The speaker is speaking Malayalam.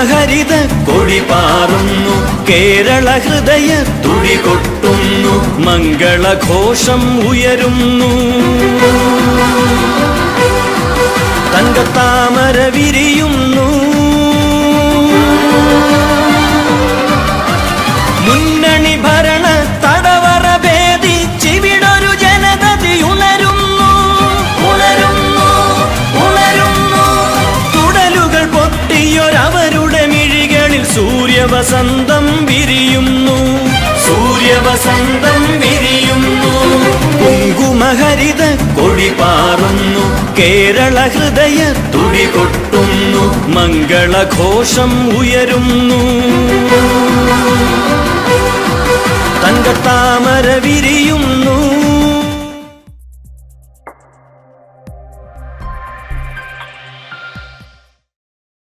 കുങ്കുമഹരിത കൊടി പാറുന്നു കേരള ഹൃദയ തുടി കൊട്ടുന്നു മംഗളഘോഷം ഉയരുന്നു. തങ്കത്താമര വിരിയുന്നു. മുന്നണി ഭരണ സൂര്യവസന്തം വിരിയുന്നു. സൂര്യവസന്തം വിരിയുന്നു. കുങ്കുമഹരിത കൊടി പാറുന്നു. കേരള ഹൃദയ തുടി കൊട്ടുന്നു. മംഗളഘോഷം ഉയരുന്നു. തങ്കത്താമര വിരി